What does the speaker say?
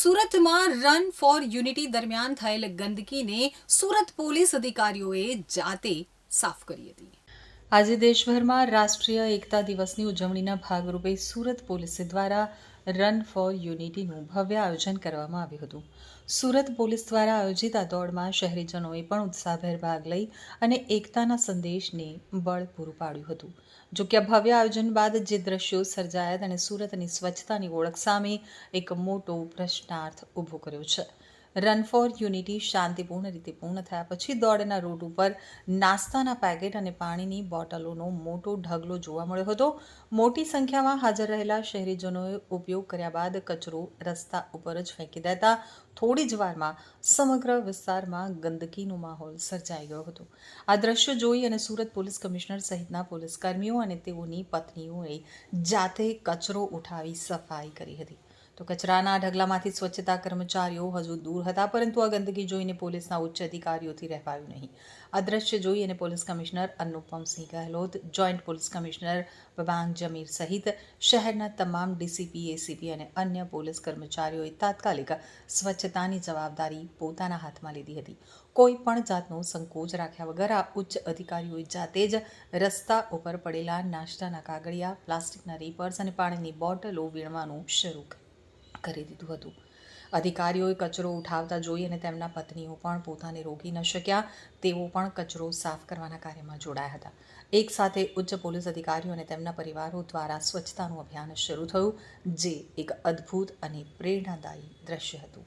સુરતમાં run for unity દરમિયાન થયેલ ગંદકીને સુરત પોલીસ અધિકારીઓએ જાતે સાફ કરી હતી. આજે દેશભરમાં રાષ્ટ્રીય એકતા દિવસની ઉજવણીના ભાગરૂપે સુરત પોલીસ દ્વારા રન ફોર યુનિટીનું ભવ્ય આયોજન કરવામાં આવ્યું હતું. સુરત પોલીસ દ્વારા આયોજિત આ દોડમાં શહેરીજનોએ પણ ઉત્સાહભેર ભાગ લઈ અને એકતાના સંદેશને બળ પૂરું પાડ્યું હતું. જો કે ભવ્ય આયોજન બાદ જે દ્રશ્યો સર્જાયા તેણે સુરતની સ્વચ્છતાની ઓળખ સામે એક મોટો પ્રશ્નાર્થ ઊભો કર્યો છે. રન ફોર યુનિટી શાંતિપૂર્ણ રીતે પૂર્ણ થયા પછી દોડના રૂટ ઉપર નાસ્તાના પેકેટ અને પાણીની બોટલોનો મોટો ઢગલો જોવા મળ્યો હતો. મોટી સંખ્યામાં હાજર રહેલા શહેરીજનોએ ઉપયોગ કર્યા બાદ કચરો રસ્તા ઉપર જ ફેંકી દેતા થોડી જ વારમાં સમગ્ર વિસ્તારમાં ગંદકીનો માહોલ સર્જાઈ ગયો હતો. આ દ્રશ્યો જોઈ અને સુરત પોલીસ કમિશનર સહિતના પોલીસ કર્મીઓ અને તેઓની પત્નીઓએ જાતે કચરો ઉઠાવી સફાઈ કરી હતી. તો કચરાના ઢગલામાંથી સ્વચ્છતા કર્મચારીઓ હજુ દૂર હતા, પરંતુ આ ગંદકી જોઈને પોલીસના ઉચ્ચ અધિકારીઓથી રહેવાયું નહીં. આ દ્રશ્ય જોઈ અને police commissioner Anupamsinh Gahlot, joint police commissioner Babang Zamir સહિત શહેરના તમામ ડીસીપી, એસીપી અને અન્ય પોલીસ કર્મચારીઓએ તાત્કાલિક સ્વચ્છતાની જવાબદારી પોતાના હાથમાં લીધી હતી. કોઈ પણ જાતનો સંકોચ રાખ્યા વગર આ ઉચ્ચ અધિકારીઓએ જાતે જ રસ્તા ઉપર પડેલા નાસ્તાના કાગળિયા, પ્લાસ્ટિકના રેપર્સ અને પાણીની બોટલો વીણવાનું શરૂ કર્યું. કરી દીધું હતું. અધિકારીઓએ કચરો ઉઠાવતા જોઈ અને તેમના પત્નીઓ પણ પોતાને રોકી ન શક્યા, તેઓ પણ કચરો સાફ કરવાના કાર્યમાં જોડાયા હતા. એક સાથે ઉચ્ચ પોલીસ અધિકારીઓ અને તેમના પરિવારો દ્વારા સ્વચ્છતાનું અભિયાન શરૂ થયું, જે એક અદ્ભુત અને પ્રેરણાદાયી દ્રશ્ય હતું.